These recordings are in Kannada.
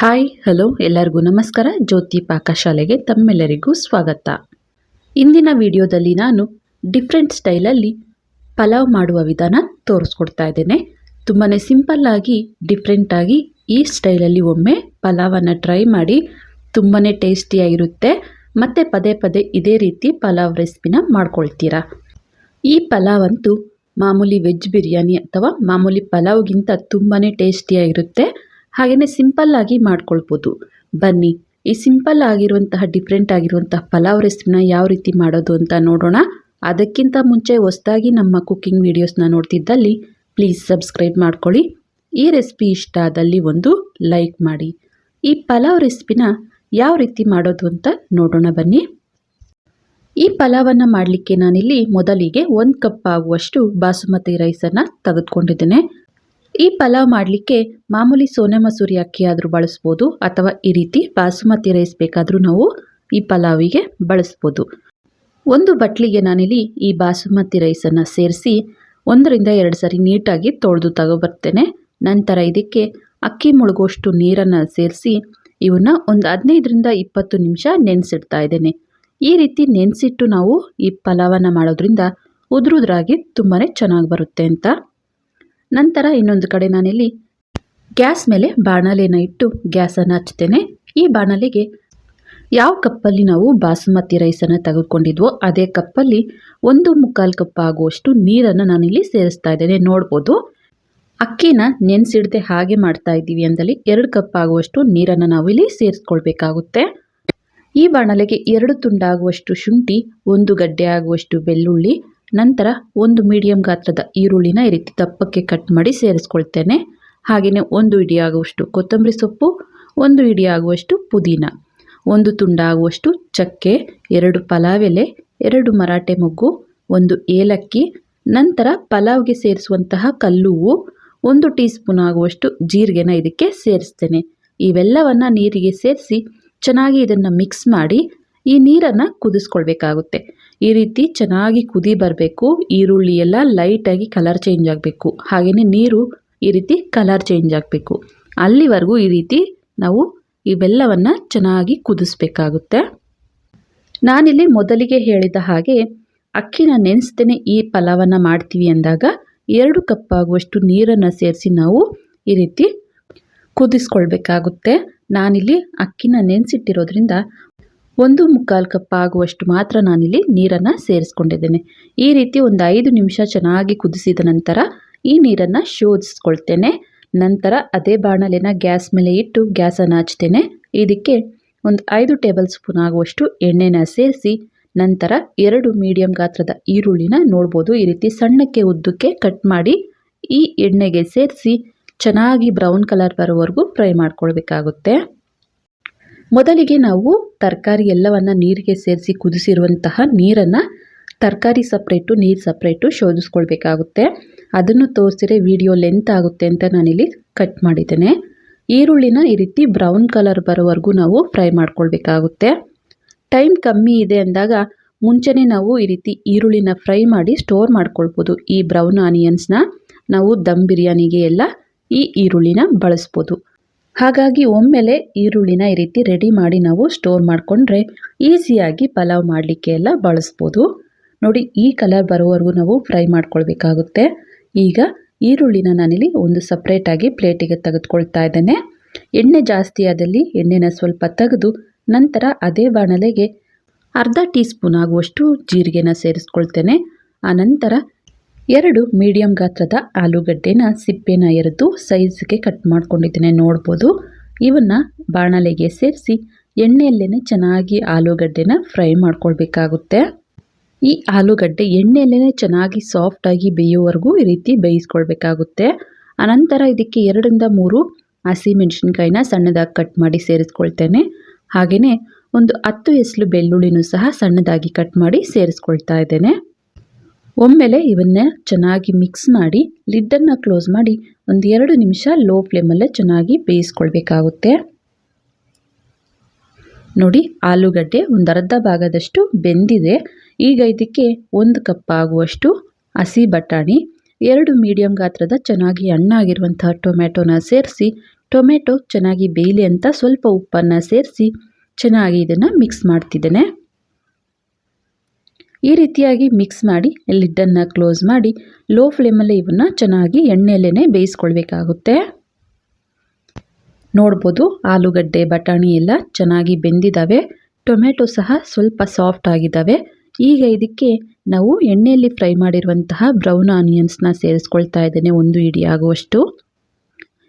ಹಾಯ್, ಹಲೋ, ಎಲ್ಲರಿಗೂ ನಮಸ್ಕಾರ. ಜ್ಯೋತಿ ಪಾಕಶಾಲೆಗೆ ತಮ್ಮೆಲ್ಲರಿಗೂ ಸ್ವಾಗತ. ಇಂದಿನ ವಿಡಿಯೋದಲ್ಲಿ ನಾನು ಡಿಫ್ರೆಂಟ್ ಸ್ಟೈಲಲ್ಲಿ ಪಲಾವ್ ಮಾಡುವ ವಿಧಾನ ತೋರಿಸ್ಕೊಡ್ತಾ ಇದ್ದೇನೆ. ತುಂಬಾ ಸಿಂಪಲ್ಲಾಗಿ ಡಿಫ್ರೆಂಟಾಗಿ ಈ ಸ್ಟೈಲಲ್ಲಿ ಒಮ್ಮೆ ಪಲಾವನ್ನು ಟ್ರೈ ಮಾಡಿ ತುಂಬಾ ಟೇಸ್ಟಿಯಾಗಿರುತ್ತೆ ಮತ್ತು ಪದೇ ಪದೇ ಇದೇ ರೀತಿ ಪಲಾವ್ ರೆಸಿಪಿನ ಮಾಡ್ಕೊಳ್ತೀರಾ? ಈ ಪಲಾವ್ ಅಂತೂ ಮಾಮೂಲಿ ವೆಜ್ ಬಿರಿಯಾನಿ ಅಥವಾ ಮಾಮೂಲಿ ಪಲಾವ್ಗಿಂತ ತುಂಬಾ ಟೇಸ್ಟಿಯಾಗಿರುತ್ತೆ ಹಾಗೆಯೇ ಸಿಂಪಲ್ಲಾಗಿ ಮಾಡ್ಕೊಳ್ಬೋದು. ಬನ್ನಿ, ಈ ಸಿಂಪಲ್ ಆಗಿರುವಂತಹ, ಡಿಫ್ರೆಂಟ್ ಆಗಿರುವಂತಹ ಪಲಾವ್ ರೆಸಿಪಿನ ಯಾವ ರೀತಿ ಮಾಡೋದು ಅಂತ ನೋಡೋಣ. ಅದಕ್ಕಿಂತ ಮುಂಚೆ ಹೊಸದಾಗಿ ನಮ್ಮ ಕುಕ್ಕಿಂಗ್ ವೀಡಿಯೋಸ್ನ ನೋಡ್ತಿದ್ದಲ್ಲಿ ಪ್ಲೀಸ್ ಸಬ್ಸ್ಕ್ರೈಬ್ ಮಾಡ್ಕೊಳ್ಳಿ. ಈ ರೆಸಿಪಿ ಇಷ್ಟ ಆದಲ್ಲಿ ಒಂದು ಲೈಕ್ ಮಾಡಿ. ಈ ಪಲಾವ್ ರೆಸಿಪಿನ ಯಾವ ರೀತಿ ಮಾಡೋದು ಅಂತ ನೋಡೋಣ ಬನ್ನಿ. ಈ ಪಲಾವನ್ನು ಮಾಡಲಿಕ್ಕೆ ನಾನಿಲ್ಲಿ ಮೊದಲಿಗೆ ಒಂದು ಕಪ್ ಆಗುವಷ್ಟು ಬಾಸುಮತಿ ರೈಸನ್ನು ತೆಗೆದುಕೊಂಡಿದ್ದೇನೆ. ಈ ಪಲಾವ್ ಮಾಡಲಿಕ್ಕೆ ಮಾಮೂಲಿ ಸೋನೆ ಮಸೂರಿ ಅಕ್ಕಿ ಆದರೂ ಬಳಸ್ಬೋದು, ಅಥವಾ ಈ ರೀತಿ ಬಾಸುಮತಿ ರೈಸ್ ಬೇಕಾದರೂ ನಾವು ಈ ಪಲಾವಿಗೆ ಬಳಸ್ಬೋದು. ಒಂದು ಬಟ್ಲಿಗೆ ನಾನಿಲ್ಲಿ ಈ ಬಾಸುಮತಿ ರೈಸನ್ನು ಸೇರಿಸಿ ಒಂದರಿಂದ ಎರಡು ಸರಿ ನೀಟಾಗಿ ತೊಳೆದು ತಗೊಬರ್ತೇನೆ. ನಂತರ ಇದಕ್ಕೆ ಅಕ್ಕಿ ಮುಳುಗುವಷ್ಟು ನೀರನ್ನು ಸೇರಿಸಿ ಇವನ್ನ ಒಂದು ಹದಿನೈದರಿಂದ ಇಪ್ಪತ್ತು ನಿಮಿಷ ನೆನೆಸಿಡ್ತಾ ಇದ್ದೇನೆ. ಈ ರೀತಿ ನೆನೆಸಿಟ್ಟು ನಾವು ಈ ಪಲಾವನ್ನು ಮಾಡೋದ್ರಿಂದ ಉದುರುದ್ರಾಗಿ ತುಂಬಾ ಚೆನ್ನಾಗಿ ಬರುತ್ತೆ ಅಂತ ನಂತರ ಇನ್ನೊಂದು ಕಡೆ ನಾನಿಲ್ಲಿ ಗ್ಯಾಸ್ ಮೇಲೆ ಬಾಣಲೆನ ಇಟ್ಟು ಗ್ಯಾಸನ್ನು ಹಚ್ತೇನೆ ಈ ಬಾಣಲೆಗೆ ಯಾವ ಕಪ್ಪಲ್ಲಿ ನಾವು ಬಾಸುಮತಿ ರೈಸನ್ನು ತೆಗೆದುಕೊಂಡಿದ್ವೋ ಅದೇ ಕಪ್ಪಲ್ಲಿ ಒಂದು ಮುಕ್ಕಾಲು ಕಪ್ ಆಗುವಷ್ಟು ನೀರನ್ನು ನಾನಿಲ್ಲಿ ಸೇರಿಸ್ತಾ ಇದ್ದೇನೆ. ನೋಡ್ಬೋದು. ಅಕ್ಕಿನ ನೆನೆಸಿಡದೆ ಹಾಗೆ ಮಾಡ್ತಾ ಇದ್ದೀವಿ ಅಂದಲ್ಲಿ ಎರಡು ಕಪ್ ಆಗುವಷ್ಟು ನೀರನ್ನು ನಾವು ಇಲ್ಲಿ ಸೇರಿಸ್ಕೊಳ್ಬೇಕಾಗುತ್ತೆ. ಈ ಬಾಣಲೆಗೆ ಎರಡು ತುಂಡಾಗುವಷ್ಟು ಶುಂಠಿ, ಒಂದು ಗಡ್ಡೆ ಆಗುವಷ್ಟು ಬೆಳ್ಳುಳ್ಳಿ ನಂತರ ಒಂದು ಮೀಡಿಯಂ ಗಾತ್ರದ ಈರುಳ್ಳಿನ ಈ ರೀತಿ ದಪ್ಪಕ್ಕೆ ಕಟ್ ಮಾಡಿ ಸೇರಿಸ್ಕೊಳ್ತೇನೆ. ಹಾಗೆಯೇ ಒಂದು ಇಡಿ ಆಗುವಷ್ಟು ಕೊತ್ತಂಬರಿ ಸೊಪ್ಪು, ಒಂದು ಇಡಿ ಆಗುವಷ್ಟು ಪುದೀನ, ಒಂದು ತುಂಡಾಗುವಷ್ಟು ಚಕ್ಕೆ, ಎರಡು ಪಲಾವ್ ಎಲೆ ಎರಡು ಮರಾಠೆ ಮೊಗ್ಗು, ಒಂದು ಏಲಕ್ಕಿ, ನಂತರ ಪಲಾವ್ಗೆ ಸೇರಿಸುವಂತಹ ಕಲ್ಲುವು, ಒಂದು ಟೀ ಸ್ಪೂನ್ ಆಗುವಷ್ಟು ಜೀರಿಗೆನ ಇದಕ್ಕೆ ಸೇರಿಸ್ತೇನೆ. ಇವೆಲ್ಲವನ್ನು ನೀರಿಗೆ ಸೇರಿಸಿ ಚೆನ್ನಾಗಿ ಇದನ್ನು ಮಿಕ್ಸ್ ಮಾಡಿ ಈ ನೀರನ್ನು ಕುದಿಸ್ಕೊಳ್ಬೇಕಾಗುತ್ತೆ. ಈ ರೀತಿ ಚೆನ್ನಾಗಿ ಕುದಿ ಬರಬೇಕು. ಈರುಳ್ಳಿ ಎಲ್ಲ ಲೈಟಾಗಿ ಕಲರ್ ಚೇಂಜ್ ಆಗಬೇಕು. ಹಾಗೆಯೇ ನೀರು ಈ ರೀತಿ ಕಲರ್ ಚೇಂಜ್ ಆಗಬೇಕು. ಅಲ್ಲಿವರೆಗೂ ಈ ರೀತಿ ನಾವು ಇವೆಲ್ಲವನ್ನು ಚೆನ್ನಾಗಿ ಕುದಿಸ್ಬೇಕಾಗುತ್ತೆ. ನಾನಿಲ್ಲಿ ಮೊದಲಿಗೆ ಹೇಳಿದ ಹಾಗೆ ಅಕ್ಕಿನ ನೆನೆಸ್ದೇ ಈ ಪಲಾವನ್ನು ಮಾಡ್ತೀವಿ ಅಂದಾಗ ಎರಡು ಕಪ್ ಆಗುವಷ್ಟು ನೀರನ್ನು ಸೇರಿಸಿ ನಾವು ಈ ರೀತಿ ಕುದಿಸ್ಕೊಳ್ಬೇಕಾಗುತ್ತೆ. ನಾನಿಲ್ಲಿ ಅಕ್ಕಿನ ನೆನೆಸಿಟ್ಟಿರೋದ್ರಿಂದ ಒಂದು ಮುಕ್ಕಾಲು ಕಪ್ ಆಗುವಷ್ಟು ಮಾತ್ರ ನಾನಿಲ್ಲಿ ನೀರನ್ನು ಸೇರಿಸ್ಕೊಂಡಿದ್ದೇನೆ. ಈ ರೀತಿ ಒಂದು ಐದು ನಿಮಿಷ ಚೆನ್ನಾಗಿ ಕುದಿಸಿದ ನಂತರ ಈ ನೀರನ್ನು ಶೋಧಿಸ್ಕೊಳ್ತೇನೆ. ನಂತರ ಅದೇ ಬಾಣಲೆನ ಗ್ಯಾಸ್ ಮೇಲೆ ಇಟ್ಟು ಗ್ಯಾಸನ್ನು ಹಚ್ತೇನೆ. ಇದಕ್ಕೆ ಒಂದು ಐದು ಟೇಬಲ್ ಸ್ಪೂನ್ ಆಗುವಷ್ಟು ಎಣ್ಣೆನ ಸೇರಿಸಿ, ನಂತರ ಎರಡು ಮೀಡಿಯಂ ಗಾತ್ರದ ಈರುಳ್ಳಿನ ನೋಡ್ಬೋದು. ಈ ರೀತಿ ಸಣ್ಣಕ್ಕೆ ಉದ್ದಕ್ಕೆ ಕಟ್ ಮಾಡಿ ಈ ಎಣ್ಣೆಗೆ ಸೇರಿಸಿ ಚೆನ್ನಾಗಿ ಬ್ರೌನ್ ಕಲರ್ ಬರೋವರೆಗೂ ಫ್ರೈ ಮಾಡ್ಕೊಳ್ಬೇಕಾಗುತ್ತೆ. ಮೊದಲಿಗೆ ನಾವು ತರಕಾರಿ ಎಲ್ಲವನ್ನು ನೀರಿಗೆ ಸೇರಿಸಿ ಕುದಿಸಿರುವಂತಹ ನೀರನ್ನು ತರಕಾರಿ ಸಪ್ರೇಟು, ನೀರು ಸಪ್ರೇಟು ಶೋಧಿಸ್ಕೊಳ್ಬೇಕಾಗುತ್ತೆ. ಅದನ್ನು ತೋರಿಸಿದ್ರೆ ವಿಡಿಯೋ ಲೆಂತ್ ಆಗುತ್ತೆ ಅಂತ ನಾನಿಲ್ಲಿ ಕಟ್ ಮಾಡಿದ್ದೇನೆ. ಈರುಳ್ಳಿನ ಈ ರೀತಿ ಬ್ರೌನ್ ಕಲರ್ ಬರೋವರೆಗೂ ನಾವು ಫ್ರೈ ಮಾಡ್ಕೊಳ್ಬೇಕಾಗುತ್ತೆ. ಟೈಮ್ ಕಮ್ಮಿ ಇದೆ ಅಂದಾಗ ಮುಂಚೆನೇ ನಾವು ಈ ರೀತಿ ಈರುಳ್ಳಿನ ಫ್ರೈ ಮಾಡಿ ಸ್ಟೋರ್ ಮಾಡ್ಕೊಳ್ಬೋದು. ಈ ಬ್ರೌನ್ ಆನಿಯನ್ಸ್ನ ನಾವು ದಮ್ ಬಿರಿಯಾನಿಗೆ ಎಲ್ಲ ಈ ಈರುಳ್ಳಿನ ಬಳಸ್ಬೋದು. ಹಾಗಾಗಿ ಒಮ್ಮೆಲೆ ಈರುಳ್ಳಿನ ಈ ರೀತಿ ರೆಡಿ ಮಾಡಿ ನಾವು ಸ್ಟೋರ್ ಮಾಡಿಕೊಂಡ್ರೆ ಈಸಿಯಾಗಿ ಪಲಾವ್ ಮಾಡಲಿಕ್ಕೆ ಎಲ್ಲ ಬಳಸ್ಬೋದು. ನೋಡಿ, ಈ ಕಲರ್ ಬರೋವರೆಗೂ ನಾವು ಫ್ರೈ ಮಾಡ್ಕೊಳ್ಬೇಕಾಗುತ್ತೆ. ಈಗ ಈರುಳ್ಳಿನ ನಾನಿಲ್ಲಿ ಒಂದು ಸಪ್ರೇಟಾಗಿ ಪ್ಲೇಟಿಗೆ ತೆಗೆದುಕೊಳ್ತಾ ಇದ್ದೇನೆ. ಎಣ್ಣೆ ಜಾಸ್ತಿ ಆದಲ್ಲಿ ಎಣ್ಣೆನ ಸ್ವಲ್ಪ ತೆಗೆದು ನಂತರ ಅದೇ ಬಾಣಲೆಗೆ ಅರ್ಧ ಟೀ ಸ್ಪೂನ್ ಆಗುವಷ್ಟು ಜೀರಿಗೆನ ಸೇರಿಸ್ಕೊಳ್ತೇನೆ. ಆನಂತರ ಎರಡು ಮೀಡಿಯಂ ಗಾತ್ರದ ಆಲೂಗಡ್ಡೆನ ಸಿಪ್ಪೆನ ಎರೆದು ಸೈಜ್ಗೆ ಕಟ್ ಮಾಡ್ಕೊಂಡಿದ್ದೇನೆ, ನೋಡ್ಬೋದು. ಇವನ್ನ ಬಾಣಲೆಗೆ ಸೇರಿಸಿ ಎಣ್ಣೆಯಲ್ಲೇ ಚೆನ್ನಾಗಿ ಆಲೂಗಡ್ಡೆನ ಫ್ರೈ ಮಾಡ್ಕೊಳ್ಬೇಕಾಗುತ್ತೆ. ಈ ಆಲೂಗಡ್ಡೆ ಎಣ್ಣೆಯಲ್ಲೇ ಚೆನ್ನಾಗಿ ಸಾಫ್ಟಾಗಿ ಬೇಯೋವರೆಗೂ ಈ ರೀತಿ ಬೇಯಿಸ್ಕೊಳ್ಬೇಕಾಗುತ್ತೆ. ಅನಂತರ ಇದಕ್ಕೆ ಎರಡರಿಂದ ಮೂರು ಹಸಿಮೆಣಸಿನ್ಕಾಯಿನ ಸಣ್ಣದಾಗಿ ಕಟ್ ಮಾಡಿ ಸೇರಿಸ್ಕೊಳ್ತೇನೆ. ಹಾಗೆಯೇ ಒಂದು ಹತ್ತು ಎಸ್ಲು ಬೆಳ್ಳುಳ್ಳಿನೂ ಸಹ ಸಣ್ಣದಾಗಿ ಕಟ್ ಮಾಡಿ ಸೇರಿಸ್ಕೊಳ್ತಾ ಇದ್ದೇನೆ. ಒಮ್ಮೆಲೆ ಇವನ್ನ ಚೆನ್ನಾಗಿ ಮಿಕ್ಸ್ ಮಾಡಿ ಲಿಡ್ಡನ್ನು ಕ್ಲೋಸ್ ಮಾಡಿ ಒಂದು ಎರಡು ನಿಮಿಷ ಲೋ ಫ್ಲೇಮಲ್ಲೇ ಚೆನ್ನಾಗಿ ಬೇಯಿಸ್ಕೊಳ್ಬೇಕಾಗುತ್ತೆ. ನೋಡಿ, ಆಲೂಗಡ್ಡೆ ಒಂದು ಅರ್ಧ ಭಾಗದಷ್ಟು ಬೆಂದಿದೆ. ಈಗ ಇದಕ್ಕೆ ಒಂದು ಕಪ್ ಆಗುವಷ್ಟು ಹಸಿ ಬಟಾಣಿ, ಎರಡು ಮೀಡಿಯಂ ಗಾತ್ರದ ಚೆನ್ನಾಗಿ ಹಣ್ಣಾಗಿರುವಂಥ ಟೊಮ್ಯಾಟೊನ ಸೇರಿಸಿ ಟೊಮೆಟೊ ಚೆನ್ನಾಗಿ ಬೇಯಲಿ ಅಂತ ಸ್ವಲ್ಪ ಉಪ್ಪನ್ನು ಸೇರಿಸಿ ಚೆನ್ನಾಗಿ ಇದನ್ನು ಮಿಕ್ಸ್ ಮಾಡ್ತಿದ್ದೇನೆ. ಈ ರೀತಿಯಾಗಿ ಮಿಕ್ಸ್ ಮಾಡಿ, ಲಿಡ್ಡನ್ನು ಕ್ಲೋಸ್ ಮಾಡಿ ಲೋ ಫ್ಲೇಮಲ್ಲಿ ಇವನ್ನ ಚೆನ್ನಾಗಿ ಎಣ್ಣೆಯಲ್ಲೇ ಬೇಯಿಸ್ಕೊಳ್ಬೇಕಾಗುತ್ತೆ. ನೋಡ್ಬೋದು ಆಲೂಗಡ್ಡೆ, ಬಟಾಣಿ ಎಲ್ಲ ಚೆನ್ನಾಗಿ ಬೆಂದಿದ್ದಾವೆ ಟೊಮೆಟೊ ಸಹ ಸ್ವಲ್ಪ ಸಾಫ್ಟ್ ಆಗಿದ್ದಾವೆ ಈಗ ಇದಕ್ಕೆ ನಾವು ಎಣ್ಣೆಯಲ್ಲಿ ಫ್ರೈ ಮಾಡಿರುವಂತಹ ಬ್ರೌನ್ ಆನಿಯನ್ಸ್ನ ಸೇರಿಸ್ಕೊಳ್ತಾ ಇದ್ದೇನೆ ಒಂದು ಇಡಿ ಆಗುವಷ್ಟು.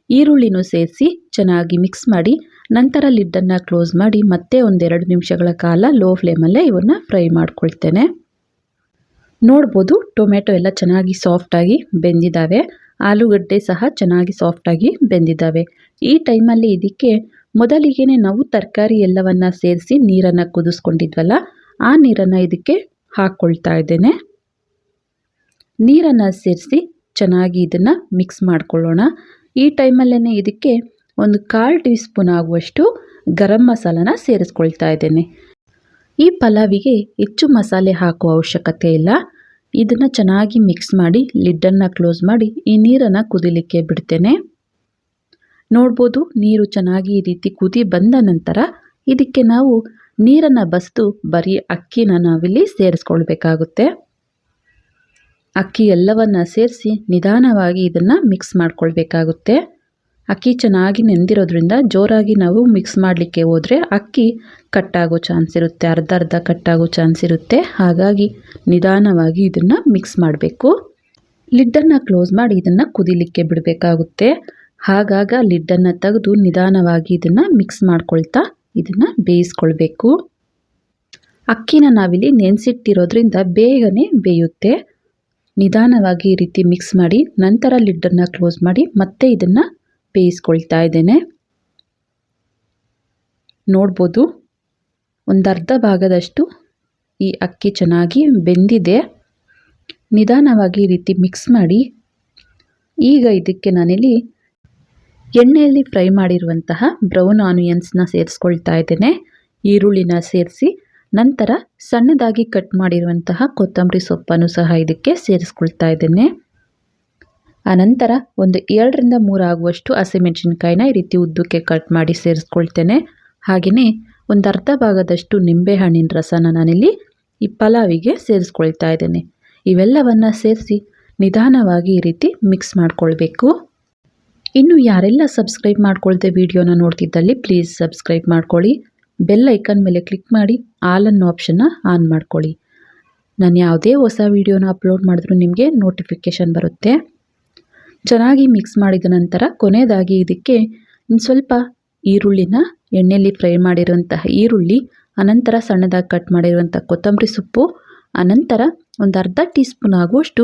ಈರುಳ್ಳಿನೂ ಸೇರಿಸಿ ಚೆನ್ನಾಗಿ ಮಿಕ್ಸ್ ಮಾಡಿ, ನಂತರ ಲಿಡ್ಡನ್ನು ಕ್ಲೋಸ್ ಮಾಡಿ ಮತ್ತೆ ಒಂದೆರಡು ನಿಮಿಷಗಳ ಕಾಲ ಲೋ ಫ್ಲೇಮಲ್ಲೇ ಇವನ್ನ ಫ್ರೈ ಮಾಡ್ಕೊಳ್ತೇನೆ. ನೋಡ್ಬೋದು ಟೊಮೆಟೊ ಎಲ್ಲ ಚೆನ್ನಾಗಿ ಸಾಫ್ಟಾಗಿ ಬೆಂದಿದ್ದಾವೆ ಆಲೂಗಡ್ಡೆ ಸಹ ಚೆನ್ನಾಗಿ ಸಾಫ್ಟಾಗಿ ಬೆಂದಿದ್ದಾವೆ ಈ ಟೈಮಲ್ಲಿ ಇದಕ್ಕೆ ಮೊದಲಿಗೆ ನಾವು ತರಕಾರಿ ಎಲ್ಲವನ್ನು ಸೇರಿಸಿ ನೀರನ್ನು ಕುದಿಸ್ಕೊಂಡಿದ್ವಲ್ಲ, ಆ ನೀರನ್ನು ಇದಕ್ಕೆ ಹಾಕ್ಕೊಳ್ತಾ ಇದ್ದೇನೆ. ನೀರನ್ನು ಸೇರಿಸಿ ಚೆನ್ನಾಗಿ ಇದನ್ನು ಮಿಕ್ಸ್ ಮಾಡ್ಕೊಳ್ಳೋಣ. ಈ ಟೈಮಲ್ಲೇ ಇದಕ್ಕೆ ಒಂದು ಕಾಲು ಟೀ ಸ್ಪೂನ್ ಆಗುವಷ್ಟು ಗರಂ ಮಸಾಲನ ಸೇರಿಸ್ಕೊಳ್ತಾ ಇದ್ದೇನೆ. ಈ ಪಲಾವಿಗೆ ಹೆಚ್ಚು ಮಸಾಲೆ ಹಾಕುವ ಅವಶ್ಯಕತೆ ಇಲ್ಲ. ಇದನ್ನು ಚೆನ್ನಾಗಿ ಮಿಕ್ಸ್ ಮಾಡಿ ಲಿಡ್ಡನ್ನು ಕ್ಲೋಸ್ ಮಾಡಿ ಈ ನೀರನ್ನು ಕುದಿಲಿಕ್ಕೆ ಬಿಡ್ತೇನೆ. ನೋಡ್ಬೋದು ನೀರು ಚೆನ್ನಾಗಿ ಈ ರೀತಿ ಕುದಿ ಬಂದ ನಂತರ ಇದಕ್ಕೆ ನಾವು ನೀರನ್ನು ಬಸಿದು ಬರೀ ಅಕ್ಕಿನ ನಾವಿಲ್ಲಿ ಸೇರಿಸ್ಕೊಳ್ಬೇಕಾಗುತ್ತೆ. ಅಕ್ಕಿ ಎಲ್ಲವನ್ನು ಸೇರಿಸಿ ನಿಧಾನವಾಗಿ ಇದನ್ನು ಮಿಕ್ಸ್ ಮಾಡ್ಕೊಳ್ಬೇಕಾಗುತ್ತೆ. ಅಕ್ಕಿ ಚೆನ್ನಾಗಿ ನೆಂದಿರೋದ್ರಿಂದ ಜೋರಾಗಿ ನಾವು ಮಿಕ್ಸ್ ಮಾಡಲಿಕ್ಕೆ ಹೋದರೆ ಅಕ್ಕಿ ಕಟ್ಟಾಗೋ ಚಾನ್ಸ್ ಇರುತ್ತೆ, ಅರ್ಧ ಅರ್ಧ ಕಟ್ಟಾಗೋ ಚಾನ್ಸ್ ಇರುತ್ತೆ. ಹಾಗಾಗಿ ನಿಧಾನವಾಗಿ ಇದನ್ನು ಮಿಕ್ಸ್ ಮಾಡಬೇಕು. ಲಿಡ್ಡನ್ನು ಕ್ಲೋಸ್ ಮಾಡಿ ಇದನ್ನು ಕುದಿಲಿಕ್ಕೆ ಬಿಡಬೇಕಾಗುತ್ತೆ. ಹಾಗಾಗ ಲಿಡ್ಡನ್ನು ತೆಗೆದು ನಿಧಾನವಾಗಿ ಇದನ್ನು ಮಿಕ್ಸ್ ಮಾಡ್ಕೊಳ್ತಾ ಇದನ್ನು ಬೇಯಿಸ್ಕೊಳ್ಬೇಕು. ಅಕ್ಕಿನ ನಾವಿಲ್ಲಿ ನೆನೆಸಿಟ್ಟಿರೋದ್ರಿಂದ ಬೇಗನೆ ಬೇಯುತ್ತೆ. ನಿಧಾನವಾಗಿ ಈ ರೀತಿ ಮಿಕ್ಸ್ ಮಾಡಿ ನಂತರ ಲಿಡ್ಡನ್ನು ಕ್ಲೋಸ್ ಮಾಡಿ ಮತ್ತೆ ಇದನ್ನು ಬೇಯಿಸ್ಕೊಳ್ತಾ ಇದ್ದೇನೆ. ನೋಡ್ಬೋದು, ಒಂದು ಅರ್ಧ ಭಾಗದಷ್ಟು ಈ ಅಕ್ಕಿ ಚೆನ್ನಾಗಿ ಬೆಂದಿದೆ. ನಿಧಾನವಾಗಿ ಈ ರೀತಿ ಮಿಕ್ಸ್ ಮಾಡಿ, ಈಗ ಇದಕ್ಕೆ ನಾನಿಲ್ಲಿ ಎಣ್ಣೆಯಲ್ಲಿ ಫ್ರೈ ಮಾಡಿರುವಂತಹ ಬ್ರೌನ್ ಆನಿಯನ್ಸ್ನ ಸೇರಿಸ್ಕೊಳ್ತಾ ಇದ್ದೇನೆ. ಈರುಳ್ಳಿನ ಸೇರಿಸಿ, ನಂತರ ಸಣ್ಣದಾಗಿ ಕಟ್ ಮಾಡಿರುವಂತಹ ಕೊತ್ತಂಬರಿ ಸೊಪ್ಪನ್ನು ಸಹ ಇದಕ್ಕೆ ಸೇರಿಸ್ಕೊಳ್ತಾ ಇದ್ದೇನೆ. ಆನಂತರ ಒಂದು ಎರಡರಿಂದ ಮೂರು ಆಗುವಷ್ಟು ಹಸಿಮೆಣಸಿನ್ಕಾಯಿನ ಈ ರೀತಿ ಉದ್ದಕ್ಕೆ ಕಟ್ ಮಾಡಿ ಸೇರಿಸ್ಕೊಳ್ತೇನೆ. ಹಾಗೆಯೇ ಒಂದು ಅರ್ಧ ಭಾಗದಷ್ಟು ನಿಂಬೆಹಣ್ಣಿನ ರಸನ ನಾನಿಲ್ಲಿ ಈ ಪಲಾವಿಗೆ ಸೇರಿಸ್ಕೊಳ್ತಾ ಇದ್ದೇನೆ. ಇವೆಲ್ಲವನ್ನು ಸೇರಿಸಿ ನಿಧಾನವಾಗಿ ಈ ರೀತಿ ಮಿಕ್ಸ್ ಮಾಡಿಕೊಳ್ಬೇಕು. ಇನ್ನು ಯಾರೆಲ್ಲ ಸಬ್ಸ್ಕ್ರೈಬ್ ಮಾಡ್ಕೊಳ್ದೆ ವಿಡಿಯೋನ ನೋಡ್ತಿದ್ದಲ್ಲಿ ಪ್ಲೀಸ್ ಸಬ್ಸ್ಕ್ರೈಬ್ ಮಾಡ್ಕೊಳ್ಳಿ. ಬೆಲ್ ಐಕನ್ ಮೇಲೆ ಕ್ಲಿಕ್ ಮಾಡಿ ಆಲ್ ಅನ್ನೋ ಆಪ್ಷನ್ನ ಆನ್ ಮಾಡ್ಕೊಳ್ಳಿ. ನಾನು ಯಾವುದೇ ಹೊಸ ವೀಡಿಯೋನ ಅಪ್ಲೋಡ್ ಮಾಡಿದ್ರೂ ನಿಮಗೆ ನೋಟಿಫಿಕೇಷನ್ ಬರುತ್ತೆ. ಚೆನ್ನಾಗಿ ಮಿಕ್ಸ್ ಮಾಡಿದ ನಂತರ ಕೊನೆಯದಾಗಿ ಇದಕ್ಕೆ ಸ್ವಲ್ಪ ಈರುಳ್ಳಿನ ಎಣ್ಣೆಯಲ್ಲಿ ಫ್ರೈ ಮಾಡಿರುವಂತಹ ಈರುಳ್ಳಿ, ಅನಂತರ ಸಣ್ಣದಾಗಿ ಕಟ್ ಮಾಡಿರುವಂಥ ಕೊತ್ತಂಬರಿ ಸೊಪ್ಪು, ಅನಂತರ ಒಂದು ಅರ್ಧ ಟೀ ಸ್ಪೂನ್ ಆಗುವಷ್ಟು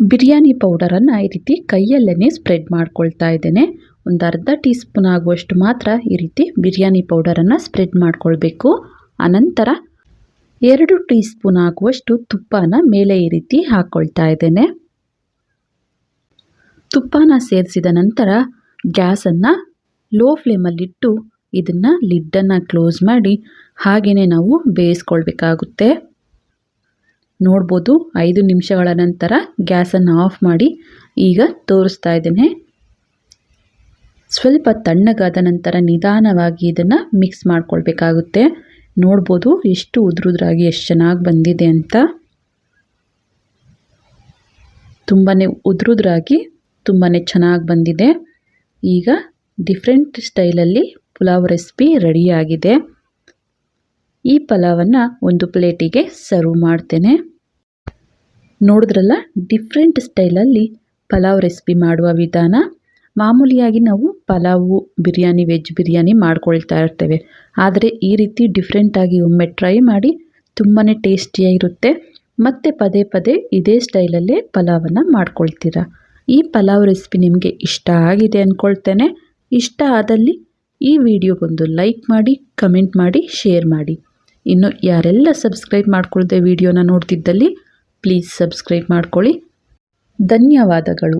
ಬಿರಿಯಾನಿ ಪೌಡರನ್ನು ಈ ರೀತಿ ಕೈಯಲ್ಲೇ ಸ್ಪ್ರೆಡ್ ಮಾಡ್ಕೊಳ್ತಾ ಇದ್ದೇನೆ. ಒಂದು ಅರ್ಧ ಟೀ ಸ್ಪೂನ್ ಆಗುವಷ್ಟು ಮಾತ್ರ ಈ ರೀತಿ ಬಿರಿಯಾನಿ ಪೌಡರನ್ನು ಸ್ಪ್ರೆಡ್ ಮಾಡ್ಕೊಳ್ಬೇಕು. ಅನಂತರ ಎರಡು ಟೀ ಸ್ಪೂನ್ ಆಗುವಷ್ಟು ತುಪ್ಪನ ಮೇಲೆ ಈ ರೀತಿ ಹಾಕ್ಕೊಳ್ತಾ ಇದ್ದೇನೆ. ತುಪ್ಪನ ಸೇರಿಸಿದ ನಂತರ ಗ್ಯಾಸನ್ನು ಲೋ ಫ್ಲೇಮಲ್ಲಿಟ್ಟು ಇದನ್ನು ಲಿಡ್ಡನ್ನು ಕ್ಲೋಸ್ ಮಾಡಿ ಹಾಗೆಯೇ ನಾವು ಬೇಯಿಸ್ಕೊಳ್ಬೇಕಾಗುತ್ತೆ. ನೋಡ್ಬೋದು ಐದು ನಿಮಿಷಗಳ ನಂತರ ಗ್ಯಾಸನ್ನು ಆಫ್ ಮಾಡಿ ಈಗ ತೋರಿಸ್ತಾ ಇದ್ದೇನೆ. ಸ್ವಲ್ಪ ತಣ್ಣಗಾದ ನಂತರ ನಿಧಾನವಾಗಿ ಇದನ್ನು ಮಿಕ್ಸ್ ಮಾಡ್ಕೊಳ್ಬೇಕಾಗುತ್ತೆ. ನೋಡ್ಬೋದು ಎಷ್ಟು ಉದುರುದ್ರಾಗಿ ಎಷ್ಟು ಚೆನ್ನಾಗಿ ಬಂದಿದೆ ಅಂತ. ತುಂಬಾ ಉದ್ರುದ್ರಾಗಿ ತುಂಬಾ ಚೆನ್ನಾಗಿ ಬಂದಿದೆ. ಈಗ ಡಿಫ್ರೆಂಟ್ ಸ್ಟೈಲಲ್ಲಿ ಪುಲಾವ್ ರೆಸಿಪಿ ರೆಡಿಯಾಗಿದೆ ಈ ಪಲಾವನ್ನು ಒಂದು ಪ್ಲೇಟಿಗೆ ಸರ್ವ್ ಮಾಡ್ತೇನೆ. ನೋಡಿದ್ರಲ್ಲ ಡಿಫ್ರೆಂಟ್ ಸ್ಟೈಲಲ್ಲಿ ಪಲಾವ್ ರೆಸಿಪಿ ಮಾಡುವ ವಿಧಾನ. ಮಾಮೂಲಿಯಾಗಿ ನಾವು ಪಲಾವು, ಬಿರಿಯಾನಿ ವೆಜ್ ಬಿರಿಯಾನಿ ಮಾಡ್ಕೊಳ್ತಾ ಇರ್ತೇವೆ. ಆದರೆ ಈ ರೀತಿ ಡಿಫ್ರೆಂಟಾಗಿ ಒಮ್ಮೆ ಟ್ರೈ ಮಾಡಿ ತುಂಬಾ ಟೇಸ್ಟಿಯಾಗಿರುತ್ತೆ ಮತ್ತು ಪದೇ ಪದೇ ಇದೇ ಸ್ಟೈಲಲ್ಲೇ ಪಲಾವನ್ನು ಮಾಡ್ಕೊಳ್ತೀರಾ? ಈ ಪಲಾವ್ ರೆಸಿಪಿ ನಿಮಗೆ ಇಷ್ಟ ಆಗಿದೆ ಅಂದ್ಕೊಳ್ತೇನೆ ಇಷ್ಟ ಆದಲ್ಲಿ ಈ ವಿಡಿಯೋಗೊಂದು ಲೈಕ್ ಮಾಡಿ ಕಮೆಂಟ್ ಮಾಡಿ ಶೇರ್ ಮಾಡಿ. ಇನ್ನು ಯಾರೆಲ್ಲ ಸಬ್ಸ್ಕ್ರೈಬ್ ಮಾಡ್ಕೊಳ್ಳದೆ ವಿಡಿಯೋನ ನೋಡ್ತಿದ್ದಲ್ಲಿ ಪ್ಲೀಸ್ ಸಬ್ಸ್ಕ್ರೈಬ್ ಮಾಡ್ಕೊಳ್ಳಿ. ಧನ್ಯವಾದಗಳು.